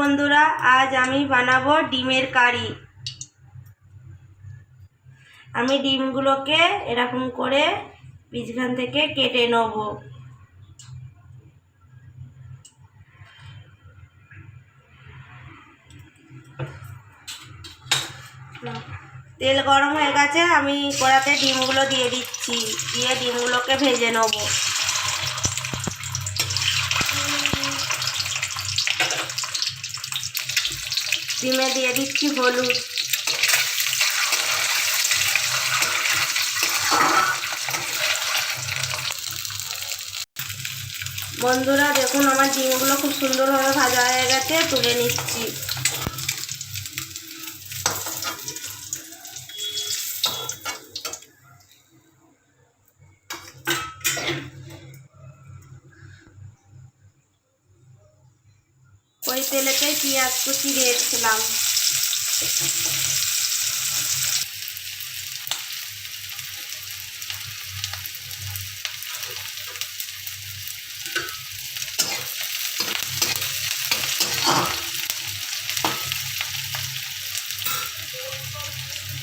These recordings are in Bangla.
বন্ধুরা, আজ আমি বানাবো ডিমের কারি। আমি ডিমগুলোকে এরকম করে বীজখান থেকে কেটে নেব। তেল গরম হয়ে গেছে, আমি কড়াতে ডিমগুলো দিয়ে দিচ্ছি, দিয়ে ডিমগুলোকে ভেজে নেব। ডিমে দিয়ে দিচ্ছি হলুদ। বন্ধুরা, দেখুন আমার ডিমগুলো খুব সুন্দরভাবে ভাজা হয়ে গেছে, তুলে নিচ্ছি। তেলেতেই পেঁয়াজ কুচি দিয়েছিলাম।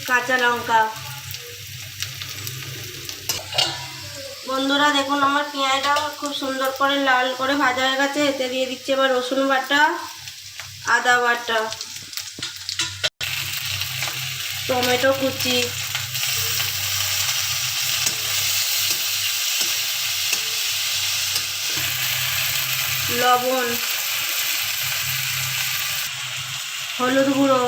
কাঁচা লঙ্কা। বন্ধুরা, দেখুন আমার পেঁয়াজটা খুব সুন্দর করে লাল করে ভাজা হয়ে গেছে। এতে দিয়ে দিচ্ছি এবার রসুন বাটা। আদা বাটা টমেটো কুচি লবণ হলুদ গুঁড়ো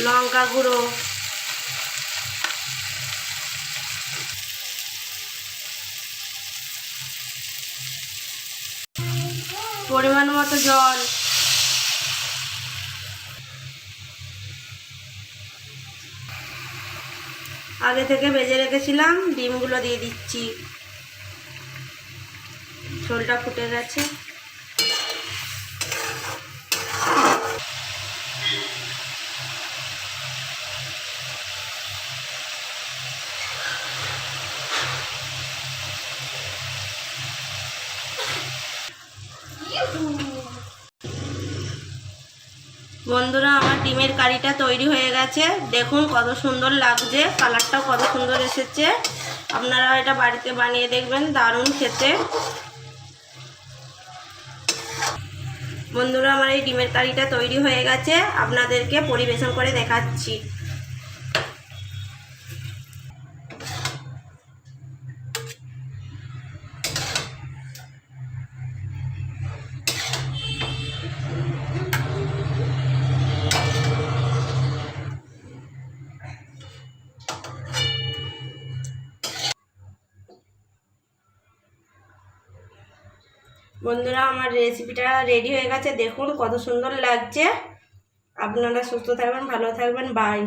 লঙ্কা গুঁড়ো পরিমাণ মতো জল। আগে থেকে ভেজে রেখেছিলাম ডিমগুলো দিয়ে দিচ্ছি। ঝোলটা ফুটে গেছে। বন্ধুরা, আমার ডিমের কারিটা তৈরি হয়ে গেছে। দেখুন কত সুন্দর লাগছে, কালারটাও কত সুন্দর এসেছে। আপনারা এটা বাড়িতে বানিয়ে দেখবেন, দারুণ খেতে। বন্ধুরা, আমার এই ডিমের কারিটা তৈরি হয়ে গেছে। আপনাদেরকে পরিবেশন করে দেখাচ্ছি। বন্ধুরা, আমার রেসিপিটা রেডি হয়ে গেছে। দেখুন কত সুন্দর লাগছে। আপনারা সুস্থ থাকবেন, ভালো থাকবেন। বাই